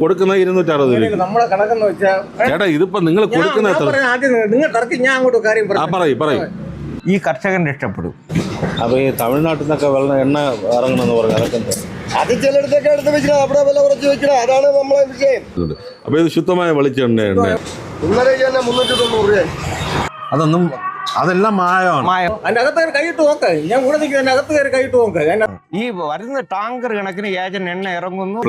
കൊടുക്കുന്ന ഇരുന്നൂറ്റി അറുപത് രൂപ നമ്മളെ കണക്കെന്ന് വെച്ചാൽ ചേട്ടാ ഇതിപ്പോ നിങ്ങൾ കൊടുക്കുന്ന എത്ര ആദ്യം നിങ്ങൾ കറക്കി ഞാൻ അങ്ങോട്ട് കാര്യം ആ പറയൂ. പറയൂ ഈ കർഷകൻ രക്ഷപ്പെടും അപ്പൊ ഈ തമിഴ്നാട്ടിൽ നിന്നൊക്കെ വെള്ളം എണ്ണ ഇറങ്ങണമെന്ന് പറഞ്ഞു അതൊക്കെ? അത് ചിലയിടത്തൊക്കെ എടുത്ത് വെച്ചിട്ട് അവിടെ വില കുറച്ച് വെച്ചിട്ട് അതാണ് നമ്മളെ വിഷയം. അപ്പൊ ഇത് ശുദ്ധമായ വെളിച്ചെണ്ണയുണ്ട് ഇന്നലെ തന്നെ മുന്നൂറ്റി തൊണ്ണൂറ് രൂപ. അതൊന്നും അതെല്ലാം മായമാണ്. മായം. കയറി കൈയിട്ട് നോക്ക്. ഞാൻ കൂടെ നിൽക്കുന്ന അകത്ത് കയറി കൈയിട്ട് നോക്ക്. ഞാൻ ഈ വരുന്ന ടാങ്കർ കണക്കിന് ഏജൻ എണ്ണ ഇറങ്ങുന്നു.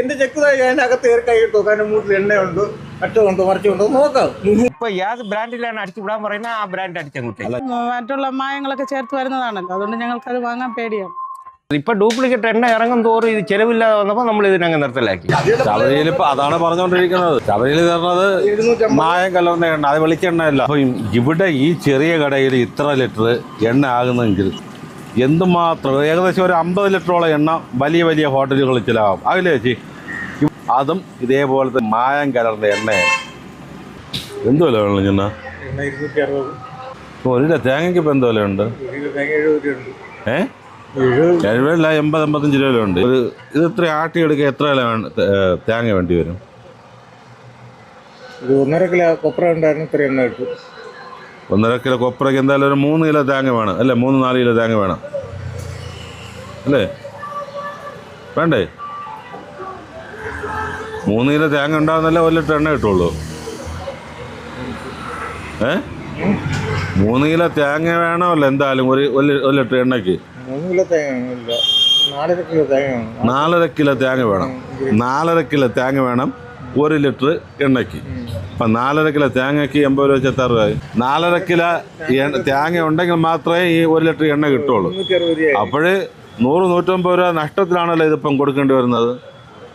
എന്റെ ചെക്ക് അതിന്റെ അകത്ത് കയറി കൈയിട്ട് നോക്കാം. അതിന്റെ മൂട്ടിൽ എണ്ണയുണ്ട് കട്ടുണ്ടോ മറിച്ചുണ്ടോ നോക്കാം. ഇപ്പൊ ഏത് ബ്രാൻഡിലാണ് അടിച്ചു വിടാൻ പറയുന്നത്? ആ ബ്രാൻഡ് അടിച്ചങ്ങോട്ടേ മറ്റുള്ള മായങ്ങളൊക്കെ ചേർത്ത് വരുന്നതാണല്ലോ. അതുകൊണ്ട് ഞങ്ങൾക്ക് അത് വാങ്ങാൻ പേടിയാണ്. ഇപ്പൊ ഡ്യൂപ്ലിക്കേറ്റ് എണ്ണ ഇറങ്ങും തോറും ഇത് ചെലവില്ലാതെ വന്നപ്പോ നമ്മൾ ഇതിനങ്ങ് നിർത്തലാക്കി. ശബരിയിൽ ഇപ്പൊ അതാണ് പറഞ്ഞുകൊണ്ടിരിക്കുന്നത് ശബരിയിൽ തരുന്നത് മായം കലർന്ന എണ്ണ അത് വെളിച്ചെണ്ണയല്ല അപ്പൊ ഇവിടെ ഈ ചെറിയ കടയിൽ ഇത്ര ലിറ്റർ എണ്ണ ആകുന്നെങ്കിൽ എന്തുമാത്രം? ഏകദേശം ഒരു അമ്പത് ലിറ്ററോളം എണ്ണ വലിയ വലിയ ഹോട്ടലുകളിൽ ചിലവാകും. അതില്ലേ ചേച്ചി? അതും ഇതേപോലത്തെ മായം കലർന്ന എണ്ണയാണ്. എന്ത് വില വേണം ചെന്ന? ഒരു തേങ്ങയ്ക്ക് ഇപ്പം എന്ത് വിലയുണ്ട്? ഏഹ് എഴുപതില്ല എൺപത് എൺപത്തഞ്ച് രൂപ ഉണ്ട് ഒരു ഇത് ഇത്ര ആട്ടി എടുക്കുക എത്ര തേ- തേങ്ങ വേണ്ടി വരും. ഒരു ഒന്നര കിലോ കൊപ്ര ഉണ്ടായിരുന്നു ഇത്ര എണ്ണ കിട്ടും. ഒന്നര കിലോ കൊപ്രയ്ക്ക് എന്തായാലും ഒരു മൂന്ന് കിലോ തേങ്ങ വേണം. അല്ലേ മൂന്ന് നാല് കിലോ തേങ്ങ വേണം. അല്ലേ? വേണ്ടേ? മൂന്ന് കിലോ തേങ്ങ ഉണ്ടാകുന്നല്ലേ ഒരു ലിറ്റർ എണ്ണ കിട്ടുള്ളൂ. ഏ? മൂന്ന് കിലോ തേങ്ങ വേണമല്ലോ എന്തായാലും ഒരു ഒരു ഒരു ലിറ്റർ എണ്ണയ്ക്ക്. മൂന്ന് കിലോ തേങ്ങ നാലര കിലോ തേങ്ങ വേണം. നാലര കിലോ തേങ്ങ വേണം. നാലര കിലോ തേങ്ങ വേണം ഒരു ലിറ്റർ എണ്ണയ്ക്ക്. അപ്പം നാലര കിലോ തേങ്ങയ്ക്ക് എൺപത് രൂപ വെച്ചാൽ എത്ര നാലര കിലോ തേങ്ങ ഉണ്ടെങ്കിൽ മാത്രമേ ഈ ഒരു ലിറ്റർ എണ്ണ കിട്ടുള്ളൂ അപ്പോഴ് നൂറ് നൂറ്റമ്പത് രൂപ നഷ്ടത്തിലാണല്ലോ ഇതിപ്പം കൊടുക്കേണ്ടി വരുന്നത്.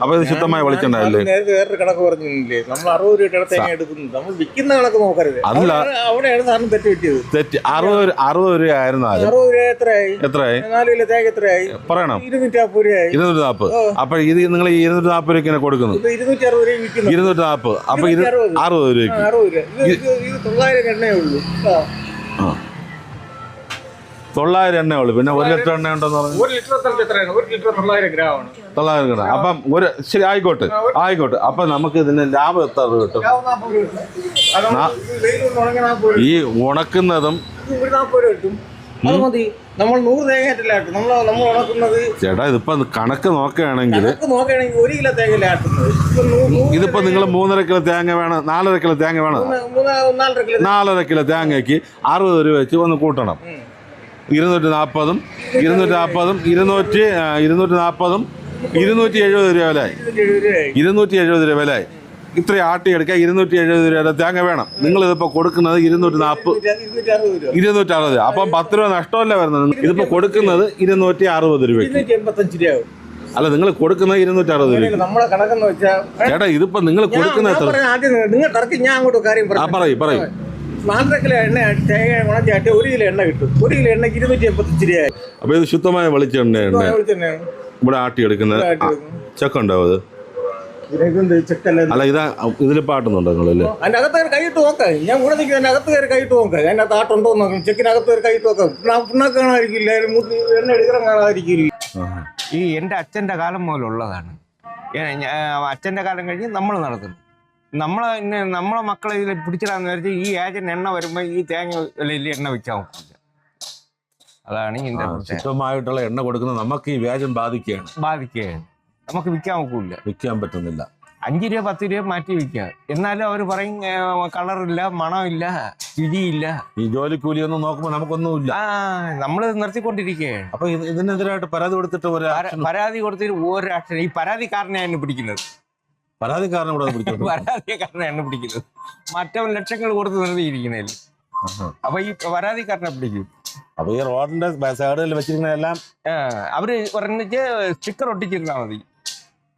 അപ്പോൾ ഇത് ശുദ്ധമായ വെളിച്ചെണ്ണ അല്ലേ നേരത്തെ വേറൊരു കണക്ക് പറഞ്ഞില്ലേ? നമ്മൾ അറുപത് രൂപ തേങ്ങ എടുക്കുന്നത്? നമ്മൾ വിൽക്കുന്ന കണക്ക് നോക്കരുത്. അല്ല. അവിടെയാണ്- സാധനം സാറിന് തെറ്റ് പറ്റിയത് തെറ്റ്. അറുപത് അറുപത് രൂപ ആയിരുന്നു അറുപത് രൂപ എത്രയായി? എത്രയായി? നാല് കിലോ തേങ്ങ എത്രയായി? പറയണം. ഇരുന്നൂറ്റി നാൽപ്പത് രൂപയായി. ഇരുന്നൂറ്റി നാൽപ്പത് അപ്പോൾ ഇത് നിങ്ങൾ ഇരുന്നൂറ്റി നാൽപ്പത് രൂപയ്ക്ക് കൊടുക്കുന്നു. ഇപ്പൊ ഇരുന്നൂറ്റി അറുപത് രൂപ വിൽക്കുന്നു. ഇരുന്നൂറ്റി നാൽപ്പത് ഇത് ഇരുന്നൂറ്റി അറുപത് രൂപയ്ക്ക്. അറുപത് രൂപ. ഇത് തൊള്ളായിരം എണ്ണയേ ഉള്ളൂ. ആ. തൊള്ളായിരം എണ്ണ ഉള്ളൂ. പിന്നെ ഒരു ലിറ്റർ എണ്ണ ഉണ്ടെന്ന് പറഞ്ഞു. ഒരു ലിറ്റർ എത്ര എത്രയാണ്? ഒരു ലിറ്റർ തൊള്ളായിരം ഗ്രാം ആണ് തൊള്ളായിരം ഗ്രാം. അപ്പം ഒരു ശരി ആയിക്കോട്ടെ ആയിക്കോട്ടെ. അപ്പം നമുക്ക് ഇതിന് ലാഭം എത്ര രൂപ കിട്ടും? ഈ ഉണക്കുന്നതും നമ്മൾ നൂറ് തേങ്ങ നമ്മൾ നമ്മൾ ചേട്ടാ ഇതിപ്പം കണക്ക് നോക്കുകയാണെങ്കിൽ ഒരു കിലോ തേങ്ങ നൂറ് നിങ്ങൾ മൂന്നര കിലോ തേങ്ങ വേണം നാലര കിലോ തേങ്ങ വേണം. നാലര കിലോ തേങ്ങയ്ക്ക് അറുപത് രൂപ വെച്ച് ഒന്ന് കൂട്ടണം. ഇരുന്നൂറ്റി നാൽപ്പതും ഇരുന്നൂറ്റി നാൽപ്പതും ഇരുന്നൂറ്റി ഇരുന്നൂറ്റി നാൽപ്പതും ഇരുന്നൂറ്റി എഴുപത് രൂപ വിലയായി ഇരുന്നൂറ്റി എഴുപത് രൂപ വിലയായി ഇത്രയും ആട്ടി എടുക്കാൻ ഇരുന്നൂറ്റി എഴുപത് രൂപയുടെ തേങ്ങ വേണം. നിങ്ങൾ ഇതിപ്പോൾ കൊടുക്കുന്നത് ഇരുന്നൂറ്റി നാൽപ്പത് ഇരുന്നൂറ്റി അറുപത് അപ്പം പത്ത് രൂപ നഷ്ടമല്ല വരുന്നത്. ഇതിപ്പോൾ കൊടുക്കുന്നത് ഇരുന്നൂറ്റി അറുപത് രൂപയ്ക്ക് അല്ല നിങ്ങൾ കൊടുക്കുന്നത് ഇരുന്നൂറ്റി അറുപത് രൂപ ചേട്ടാ ഇതിപ്പോ നിങ്ങൾ കൊടുക്കുന്നത് കൊടുക്കുന്ന പറയൂ. പറയൂ നാലര കിലോ എണ്ണ തേങ്ങ ഉണക്കിയാട്ടി ഒരു കിലോ എണ്ണ കിട്ടും. ഒരു കിലോ എണ്ണയ്ക്ക് ഇരുന്നൂറ്റി എൺപത്തി രൂപയായി അപ്പോൾ ഇത് ശുദ്ധമായ വെളിച്ചെണ്ണയുണ്ട് വെളിച്ചെണ്ണയാണ് ഇവിടെ ആട്ടിയെടുക്കുന്നത് ചക്ക ഉണ്ടാവും അത്? ഇതിനെന്ത് ചെക്കല്ല. അല്ല ഇതാ ഇതിൽ പാട്ടുന്നുണ്ടോ നിങ്ങളല്ലേ അതിന്റെ അകത്ത് കയറി കൈയിട്ട് നോക്കാം. ഞാൻ കൂടെ നിൽക്കുന്ന അകത്ത് കയറി കൈയിട്ട് നോക്കാം. അതിന്റെ അകത്ത് ആട്ടുണ്ടോ എന്ന് നോക്കാം. ചെക്കിനകത്ത് കയറി കൈയിട്ട് നോക്കാം. പിണ്ണാ- പിണ്ണാക്ക് കാണാതിരിക്കില്ല. അതിന് മൂത്ത് എണ്ണ എടുക്കണം കാണാതിരിക്കില്ല. ഈ എന്റെ അച്ഛന്റെ കാലം മുതലുള്ളതാണ്. അച്ഛന്റെ അച്ഛന്റെ കാലം കഴിഞ്ഞ് നമ്മൾ നടത്തുന്നു. നമ്മളെ നമ്മളെ മക്കളെ ഇതിൽ പിടിച്ചിടാന്ന് വിചാരിച്ച് ഈ ഏജന്റ് എണ്ണ വരുമ്പോൾ ഈ തേങ്ങ വിലയിൽ എണ്ണ വിൽക്കാൻ അതാണ് ഇതിന്റെ ശുദ്ധമായിട്ടുള്ള എണ്ണ കൊടുക്കുന്നത് നമുക്ക് ഈ വ്യാജം ബാധിക്കുകയാണ്. ബാധിക്കുകയാണ്. നമുക്ക് വിൽക്കാൻ ഒക്കില്ല. വിൽക്കാൻ പറ്റുന്നില്ല. അഞ്ച് രൂപ പത്ത് രൂപ മാറ്റി വിൽക്കാം എന്നാലും അവർ പറയും കളറില്ല മണമില്ല രുചിയില്ല. ഈ ജോലിക്കൂലി ഒന്നും നോക്കുമ്പോൾ നമുക്കൊന്നുമില്ല നമ്മൾ നിർത്തിക്കൊണ്ടിരിക്കുകയാണ്. അപ്പൊ ഇത് ഇതിനെതിരായിട്ട് പരാതി കൊടുത്തിട്ട് പരാതി കൊടുത്തിട്ട് ഒരു ആക്ഷൻ ഈ പരാതിക്കാരനെയാണ് പിടിക്കുന്നത്. പരാതിക്കാരനെ കൂടെ പരാതിക്കാരനെ എണ്ണ പിടിക്കുന്നത്. മറ്റവൻ ലക്ഷങ്ങൾ കൊടുത്ത് നിർത്തിയിരിക്കുന്നതിൽ. അപ്പൊ ഈ പരാതിക്കാരനെ പിടിക്കും. അപ്പൊ ഈ റോഡിന്റെ സൈഡിൽ വെച്ചിരിക്കുന്നതെല്ലാം അവർ പറഞ്ഞിട്ട് സ്റ്റിക്കർ ഒട്ടിച്ചിരുന്നാ മതി.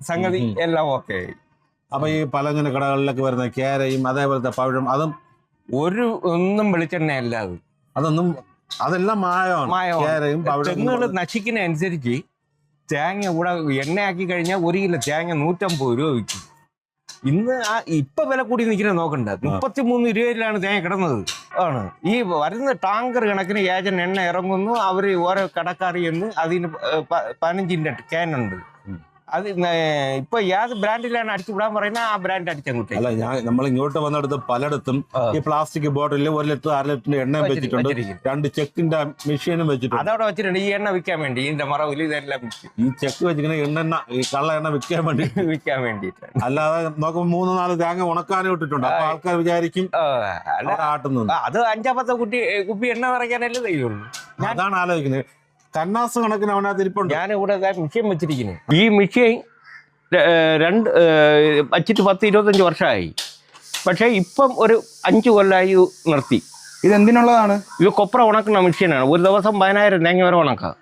സംഗതി. എല്ലാം ഓക്കെ അപ്പൊ ഈ പലചന കടകളിലൊക്കെ വരുന്ന കേരയും അതേപോലത്തെ പഴം അതും ഒരു ഒന്നും വെളിച്ചെണ്ണ അല്ല അത്. അതൊന്നും അതെല്ലാം മായമാണ്. കേരയും പഴം നശിക്കുന്ന അനുസരിച്ച് തേങ്ങ ഇവിടെ എണ്ണയാക്കി കഴിഞ്ഞാൽ ഒരു കിലോ തേങ്ങ നൂറ്റമ്പത് രൂപ വിൽക്കും. ഇന്ന് ആ ഇപ്പൊ വില കൂടി നിൽക്കുന്നത് നോക്കണ്ട. മുപ്പത്തിമൂന്ന് രൂപയിലാണ് തേങ്ങ കിടന്നത്. ആണ്. ഈ വരുന്ന ടാങ്കർ കണക്കിന് ഏജൻ എണ്ണ ഇറങ്ങുന്നു. അവർ ഓരോ കടക്കാർ എന്ന് അതിന് പതിനഞ്ചിന്റെ ഉണ്ട്. അത് ഇപ്പൊ ഏത് ബ്രാൻഡിലാണ് അടിച്ചു വിടാൻ പറയുന്നത് ആ ബ്രാൻഡ് അടിച്ചങ്ങോട്ടേ അല്ല ഞാൻ നമ്മൾ ഇങ്ങോട്ട് വന്നിടത്ത് പലയിടത്തും. ഈ പ്ലാസ്റ്റിക് ബോട്ടിലിൽ ഒരു ലിറ്റർ അര ലിറ്ററിന്റെ എണ്ണയും വെച്ചിട്ടുണ്ട്. രണ്ട് ചെക്കിന്റെ മെഷീനും വെച്ചിട്ടുണ്ട്. അതവിടെ വെച്ചിട്ടുണ്ട് ഈ എണ്ണ വിൽക്കാൻ വേണ്ടി ഇതിന്റെ മറവിൽ ഇതെല്ലാം ഈ ചെക്ക് വെച്ചിരിക്കുന്ന എണ്ണെണ്ണ ഈ കള്ള എണ്ണ വിൽക്കാൻ വേണ്ടി. വിൽക്കാൻ വേണ്ടി അല്ലാതെ നോക്കുമ്പോൾ മൂന്ന് നാല് തേങ്ങ ഉണക്കാനും ഇട്ടിട്ടുണ്ട്. അപ്പൊ ആൾക്കാർ വിചാരിക്കും ആട്ടുന്നു അത് അഞ്ചാമത്തെ കുട്ടി കുപ്പി എണ്ണ നിറയ്ക്കാനല്ലേ ചെയ്യുള്ളൂ. ഞാൻ അതാണ് ആലോചിക്കുന്നത്. കന്നാസ് കണക്കിന് അവനകത്ത് ഇരിപ്പുണ്ട് ഞാൻ ഇവിടെ മിഷ്യൻ വെച്ചിരിക്കുന്നു. ഈ മിഷ്യൻ രണ്ട് വച്ചിട്ട് പത്ത് ഇരുപത്തഞ്ച് വർഷമായി. പക്ഷേ ഇപ്പം ഒരു അഞ്ച് കൊല്ലമായി ഇത് എന്തിനുള്ളതാണ് ഇതെന്തിനുള്ളതാണ്? ഇത് കൊപ്ര ഉണക്കുന്ന മെഷീനാണ് ഒരു ദിവസം പതിനായിരം തേങ്ങ വരെ ഉണക്കാം.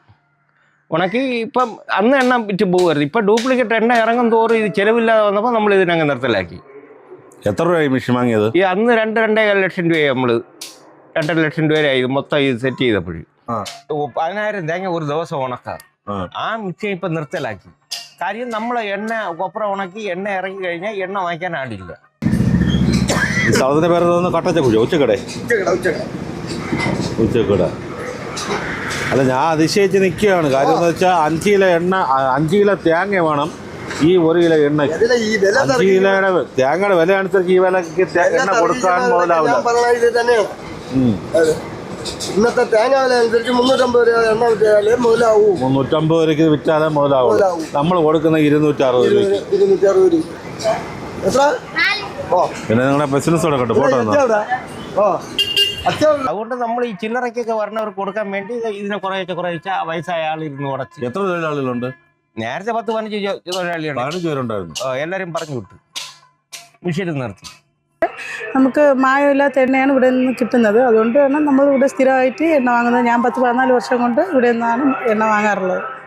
ഉണക്കി ഇപ്പം അന്ന് എണ്ണ വിറ്റ് പോകുമായിരുന്നു ഇപ്പം ഡ്യൂപ്ലിക്കേറ്റ് എണ്ണ ഇറങ്ങും തോറും ഇത് ചിലവില്ലാതെ വന്നപ്പോൾ നമ്മൾ ഇതിനങ്ങ് നിർത്തലാക്കി. എത്ര രൂപയായി മെഷീൻ വാങ്ങിയത്? ഈ അന്ന് രണ്ട് രണ്ടേകാൽ ലക്ഷം രൂപയായി നമ്മൾ രണ്ടര ലക്ഷം രൂപയായി ഇത് മൊത്തം ഇത് സെറ്റ് ചെയ്തപ്പോഴും. പതിനായിരം തേങ്ങ ഒരു ദിവസം ഉണക്കാം. ആ. മിക്സി മിക്സിയെ ഇപ്പം നിർത്തലാക്കി. കാര്യം നമ്മൾ എണ്ണ കൊപ്ര ഉണക്കി എണ്ണ ഇറങ്ങി കഴിഞ്ഞാൽ എണ്ണ വാങ്ങിക്കാൻ ആടില്ല ഈ സ്ഥലത്തിന്റെ പേര് തോന്നുന്നു കട്ടച്ചക്കുഴ ഉച്ചക്കട? ഉച്ചക്കട ഉച്ചക്കട. ഉച്ചക്കട. അല്ല ഞാൻ അതിശയിച്ച് നിൽക്കുകയാണ്. കാര്യം എന്ന് വെച്ചാൽ അഞ്ച് കിലോ എണ്ണ അഞ്ച് കിലോ തേങ്ങ വേണം. ഈ ഒരു കിലോ എണ്ണ. അഞ്ച് കിലോയുടെ തേങ്ങയുടെ വില അനുസരിച്ച് ഈ വിലക്ക് എണ്ണ കൊടുക്കാൻ മുതലാവില്ല ഇന്നത്തെ തേങ്ങ വില അനുസരിച്ച് മുന്നൂറ്റമ്പത് രൂപ എണ്ണ വിറ്റാലേ മുതലാവൂ. മുന്നൂറ്റമ്പത് രൂപയ്ക്ക് വിറ്റാലേ മുതലാവൂ. മുതലാവും. നമ്മൾ കൊടുക്കുന്ന ഇരുന്നൂറ്റി അറുപത് രൂപയ്ക്ക്. ഇരുന്നൂറ്റി അറുപത് രൂപ എത്ര? ഓ. പിന്നെ നിങ്ങളുടെ ബിസിനസ് കൊടുക്കട്ടെ പോട്ടെ എവിടെ ഓ. അതുകൊണ്ട് നമ്മൾ ഈ ചില്ലറയ്ക്കൊക്കെ വരണവർക്ക് കൊടുക്കാൻ വേണ്ടി ഇത് ഇതിനെ കുറേശ്ശെ കുറേശ്ശെ വയസ്സായ ആൾ ഇരുന്ന് ഉടച്ച്. എത്ര തൊഴിലാളികളുണ്ട്? നേരത്തെ പത്ത് പതിനഞ്ച് തൊഴിലാളികളുണ്ട്. പതിനഞ്ച് പേരുണ്ടായിരുന്നു. എല്ലാവരും പറഞ്ഞു വിട്ടു. മിഷീൻ നിർത്തി. നമുക്ക് മായമില്ലാത്ത എണ്ണയാണ് ഇവിടെ നിന്ന് കിട്ടുന്നത്. അതുകൊണ്ട് തന്നെ നമ്മൾ ഇവിടെ സ്ഥിരമായിട്ട് എണ്ണ വാങ്ങുന്നത്. ഞാൻ പത്ത് പതിനാല് വർഷം കൊണ്ട് ഇവിടെ നിന്നാണ് എണ്ണ വാങ്ങാറുള്ളത്.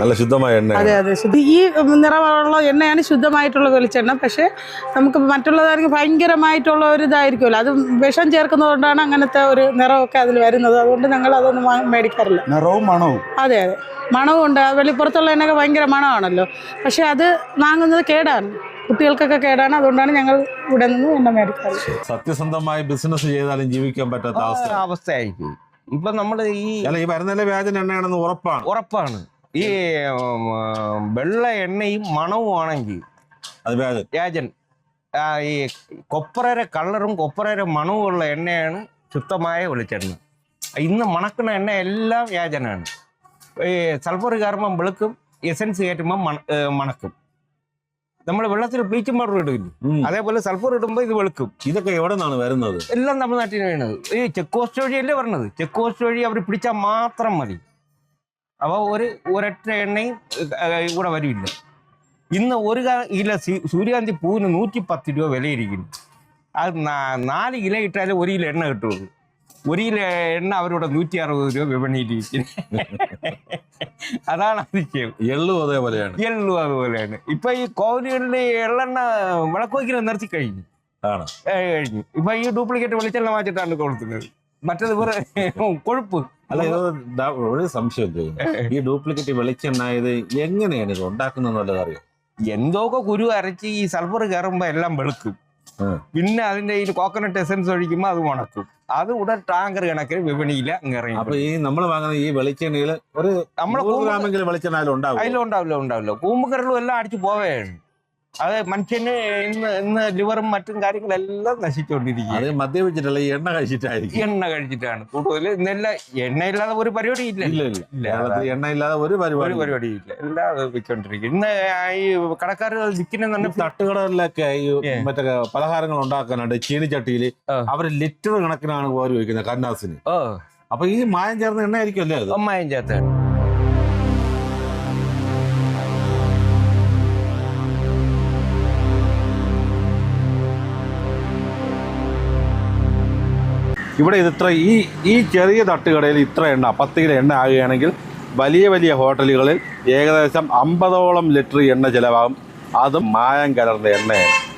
നല്ല ശുദ്ധമായ എണ്ണ അതെ അതെ. ശുദ്ധ ഈ നിറമുള്ള എണ്ണയാണ് ശുദ്ധമായിട്ടുള്ള വെളിച്ചെണ്ണ. പക്ഷേ നമുക്ക് മറ്റുള്ളതാണെങ്കിൽ ഭയങ്കരമായിട്ടുള്ള ഒരു ഇതായിരിക്കുമല്ലോ. അത് വിഷം ചേർക്കുന്നതുകൊണ്ടാണ് അങ്ങനത്തെ ഒരു നിറമൊക്കെ അതിൽ വരുന്നത്. അതുകൊണ്ട് ഞങ്ങൾ അതൊന്നും വാങ്ങ- മേടിക്കാറില്ല. നിറവും മണവും. അതെ അതെ. മണവും ഉണ്ട് വെളിപ്പുറത്തുള്ള എണ്ണയൊക്കെ ഭയങ്കര മണമാണല്ലോ. പക്ഷേ അത് വാങ്ങുന്നത് കേടാണ്. കുട്ടികൾക്കൊക്കെ കേടാണ്. അതുകൊണ്ടാണ് ഞങ്ങൾ ഇവിടെ നിന്ന് എണ്ണ മേടിക്കാറ്. സത്യസന്ധമായി ബിസിനസ് ചെയ്താലും ജീവിക്കാൻ പറ്റാത്ത അവസ്ഥ. അവസ്ഥയായിരിക്കും. ഇപ്പൊ നമ്മൾ ഈ അല്ല ഈ വരുന്നതിലെ വ്യാജൻ എണ്ണയാണെന്ന് ഉറപ്പാണ്. ഉറപ്പാണ്. ഈ വെള്ള എണ്ണയും മണവും ആണെങ്കിൽ അത് വ്യാജൻ. വ്യാജൻ ഈ കൊപ്രയുടെ കളറും കൊപ്രയുടെ മണവും ഉള്ള എണ്ണയാണ് ശുദ്ധമായ വെളിച്ചെണ്ണ. ഇന്ന് മണക്കുന്ന എണ്ണ എല്ലാം വ്യാജനാണ്. ഈ സൾഫർ കയറുമ്പം വെളുക്കും എസൻസ് കയറ്റുമ്പം മണ മണക്കും. നമ്മൾ വെള്ളത്തിൽ ബ്ലീച്ചിങ് പൗഡർ ഇടില്ല അതേപോലെ സൾഫർ ഇടുമ്പോൾ ഇത് വെളുക്കും. ഇതൊക്കെ എവിടെ നിന്നാണ് വരുന്നത്? എല്ലാം നമ്മുടെ നാട്ടിൽ വീണത് ഈ ചെക്ക് പോസ്റ്റ് വഴിയല്ലേ പറഞ്ഞത്? ചെക്ക് പോസ്റ്റ് വഴി അവർ പിടിച്ചാൽ മാത്രം മതി. അപ്പോൾ ഒരു ഒരൊറ്റ എണ്ണയും ഇവിടെ വരില്ല. ഇന്ന് ഒരു ഇല സൂര്യകാന്തി പൂവിന് നൂറ്റി പത്ത് രൂപ വിലയിരിക്കുന്നു. അത് നാല് കിലോ ഇട്ടാലേ ഒരു ഇല എണ്ണ കിട്ടുള്ളൂ. ഒരു കിലോ എണ്ണ അവരിവിടെ നൂറ്റി അറുപത് രൂപ വിപണിയിലിരിക്കുന്നു. അതാണ് അതിശയം. എള്ളും അതേപോലെയാണ്. എള്ളും അതുപോലെയാണ്. ഇപ്പൊ ഈ കോവിലുകളിൽ എള്ളെണ്ണ വിളക്ക് വയ്ക്കുന്നത് നിർത്തി കഴിഞ്ഞു. ആണ്? കഴിഞ്ഞു. ഇപ്പൊ ഈ ഡ്യൂപ്ലിക്കേറ്റ് വെളിച്ചെണ്ണ വാങ്ങിച്ചിട്ടാണ് കൊടുക്കുന്നത് മറ്റത് വേറെ കൊഴുപ്പ്. അല്ല ഒരു സംശയം ഈ ഡ്യൂപ്ലിക്കേറ്റ് വെളിച്ചെണ്ണ ഇത് എങ്ങനെയാണ് ഇത് ഉണ്ടാക്കുന്നത് അറിയാം? എന്തൊക്കെ കുരു അരച്ച് ഈ സൾഫർ കയറുമ്പോ എല്ലാം വെളുക്കും. പിന്നെ അതിന്റെ ഈ കോക്കനട്ട് എസൻസ് ഒഴിക്കുമ്പോൾ അത് ഉണക്കും. അത് ഉടൻ ടാങ്കർ കണക്കിൽ വിപണിയില്ല അങ്ങ് ഇറങ്ങി അപ്പൊ ഈ നമ്മൾ വാങ്ങുന്ന ഈ വെളിച്ചെണ്ണയിൽ ഒരു നമ്മളെ വെളിച്ചെണ്ണ അതിലുണ്ടാവില്ല ഉണ്ടാവില്ല. കൂമ്പക്കരളും എല്ലാം അടിച്ചു പോവുകയാണ് അത് മനുഷ്യന് ഇന്ന് ഇന്ന് ലിവറും മറ്റും കാര്യങ്ങളെല്ലാം നശിച്ചുകൊണ്ടിരിക്കുക അത് മദ്യപിച്ചിട്ടല്ല ഈ എണ്ണ കഴിച്ചിട്ടായിരിക്കും. എണ്ണ കഴിച്ചിട്ടാണ്. കൂടുതൽ ഇന്നല്ല എണ്ണയില്ലാതെ ഒരു പരിപാടി ഇല്ല ഇല്ല. ഇല്ല. എണ്ണ ഇല്ലാതെ ഒരു പരിപാടി പരിപാടി ഇല്ല എല്ലാം വെച്ചോണ്ടിരിക്കും. വിൽക്കൊണ്ടിരിക്കും ഇന്ന് ഈ കടക്കാർ വിൽക്കുന്ന തട്ടുകടകളിലൊക്കെ ഈ. മറ്റേ പലഹാരങ്ങൾ ഉണ്ടാക്കാനുണ്ട്. ചീനിച്ചട്ടിയിൽ. അവർ ലിറ്റർ കണക്കിനാണ് പോലും വയ്ക്കുന്നത് കന്നാസിന്. അപ്പൊ ഈ മായം ചേർന്ന എണ്ണ ആയിരിക്കും അല്ലേ മായം അമ്മായും ഇവിടെ ഇത് ഇത്ര ഈ ഈ ചെറിയ തട്ടുകടയിൽ ഇത്ര എണ്ണ പത്ത് കിലോ എണ്ണ ആകുകയാണെങ്കിൽ വലിയ വലിയ ഹോട്ടലുകളിൽ ഏകദേശം അമ്പതോളം ലിറ്റർ എണ്ണ ചിലവാകും. അതും മായം കലർന്ന എണ്ണയാണ്.